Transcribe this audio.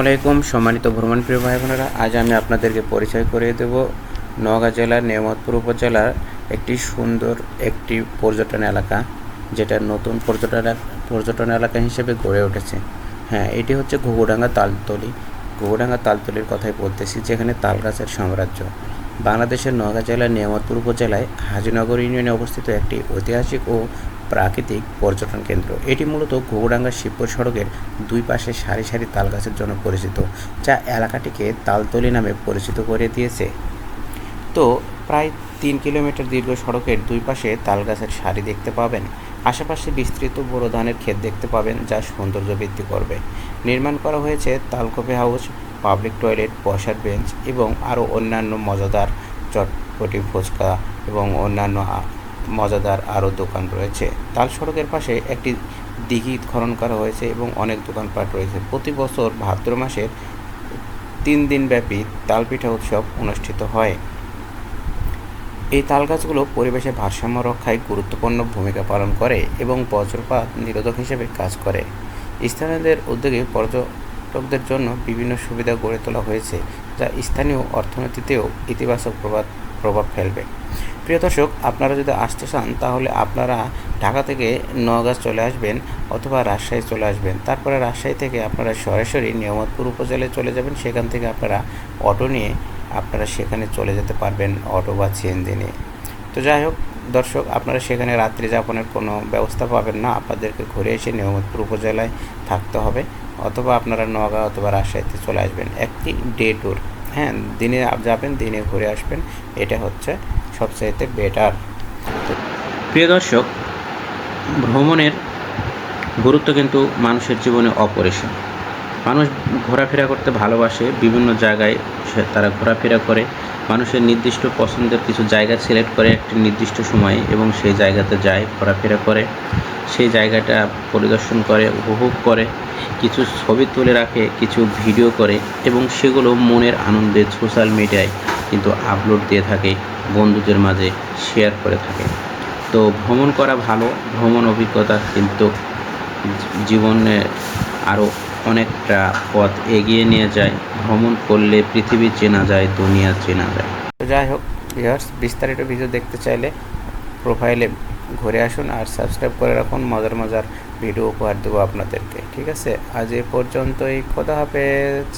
আসসালামাইকুম সম্মানিত ভ্রমণ প্রিয় ভাই বোনেরা আজ আমি আপনাদেরকে পরিচয় করিয়ে দেব নওগাঁ জেলার নেমতপুর উপজেলার একটি সুন্দর একটি পর্যটন এলাকা, যেটা নতুন পর্যটন পর্যটন এলাকা হিসেবে গড়ে উঠেছে। হ্যাঁ এটি হচ্ছে ঘুঘুডাঙ্গা তালতলি। ঘুঘুডাঙ্গা তালতলির কথাই বলতেছি, যেখানে তালগাছের সাম্রাজ্য। বাংলাদেশের নওগাঁ জেলার নিয়ামতপুর উপজেলায় হাজিনগর ইউনিয়নে অবস্থিত একটি ঐতিহাসিক ও প্রাকৃতিক পর্যটন কেন্দ্র। এটি মূলত ঘুঘুডাঙ্গা শিবপুর সড়কের দুই পাশে সারি সারি তালগাছের জন্য পরিচিত, যা এলাকাটিকে তালতলি নামে পরিচিত করে দিয়েছে। তো প্রায় তিন কিলোমিটার দীর্ঘ সড়কের দুই পাশে তালগাছের সারি দেখতে পাবেন। আশেপাশে বিস্তৃত বড় ধানের ক্ষেত দেখতে পাবেন, যা সৌন্দর্য বৃদ্ধি করবে। নির্মাণ করা হয়েছে তালকপি হাউস, পাবলিক টয়লেট, বসার বেঞ্চ এবং আরও অন্যান্য মজাদার চটপটি ফুচকা এবং অন্যান্য মজাদার আরও দোকান রয়েছে। তাল সড়কের পাশে একটি দিঘি খনন করা হয়েছে এবং অনেক দোকানপাট রয়েছে। প্রতি বছর ভাদ্র মাসের তিন দিনব্যাপী তালপিঠা উৎসব অনুষ্ঠিত হয়। এই তালগাছগুলো পরিবেশের ভারসাম্য রক্ষায় গুরুত্বপূর্ণ ভূমিকা পালন করে এবং বজ্রপাত নিরোধক হিসেবে কাজ করে। স্থানীয়দের উদ্যোগে পর্যটকদের জন্য বিভিন্ন সুবিধা গড়ে তোলা হয়েছে, যা স্থানীয় অর্থনীতিতেও ইতিবাচক প্রভাব প্রভাব ফেলবে। প্রিয় দর্শক, আপনারা যদি আসতে চান, তাহলে আপনারা ঢাকা থেকে নওগাঁ চলে আসবেন অথবা রাজশাহী চলে আসবেন। তারপরে রাজশাহী থেকে আপনারা সরাসরি নিয়ামতপুর উপজেলায় চলে যাবেন। সেখান থেকে আপনারা অটো নিয়ে আপনারা সেখানে চলে যেতে পারবেন, অটো বা সিএনজি নিয়ে। তো যাই হোক, দর্শক, আপনারা সেখানে রাত্রি যাপনের কোনো ব্যবস্থা পাবেন না। আপনাদেরকে ঘুরে এসে নিয়ামতপুর উপজেলায় থাকতে হবে। অথবা আপনারা নওগাঁ অথবা রাজশাহীতে চলে আসবেন। একটি ডে ট্যুর হ্যাঁ? দিনে যাবেন, দিনে ঘুরে আসবেন। এটা হচ্ছে সবচাইতে বেটার প্রিয় দর্শক, ভ্রমণের গুরুত্ব কিন্তু মানুষের জীবনে অপরিসীম। মানুষ ঘোরাফেরা করতে ভালোবাসে, বিভিন্ন জায়গায় তারা ঘোরাফেরা করে। মানুষের নির্দিষ্ট পছন্দের কিছু জায়গা সিলেক্ট করে একটি নির্দিষ্ট সময়ে এবং সেই জায়গাতে যায়, ঘোরাফেরা করে। সেই জায়গাটা পরিদর্শন করে, উপভোগ করে, কিছু ছবি তুলে রাখে, কিছু ভিডিও করে এবং সেগুলো মনের আনন্দে সোশ্যাল মিডিয়ায় কিন্তু আপলোড দিয়ে থাকে, বন্ধুদের মাঝে শেয়ার করে থাকে। তো ভ্রমণ করা ভালো, ভ্রমণ অভিজ্ঞতা কিন্তু জীবনে আরও অনেকটা পথ এগিয়ে নিয়ে যায়। ভ্রমণ করলে পৃথিবী চেনা যায়, দুনিয়া চেনা যায়। যাই হোক ভিউয়ার্স বিস্তারিত ভিডিও দেখতে চাইলে প্রোফাইলে ঘুরে আসুন আর সাবস্ক্রাইব করে রাখুন। মজার মজার ভিডিও উপহার দেবো আপনাদেরকে। ঠিক আছে? আজ এ পর্যন্তই। খোদা হাফেজ।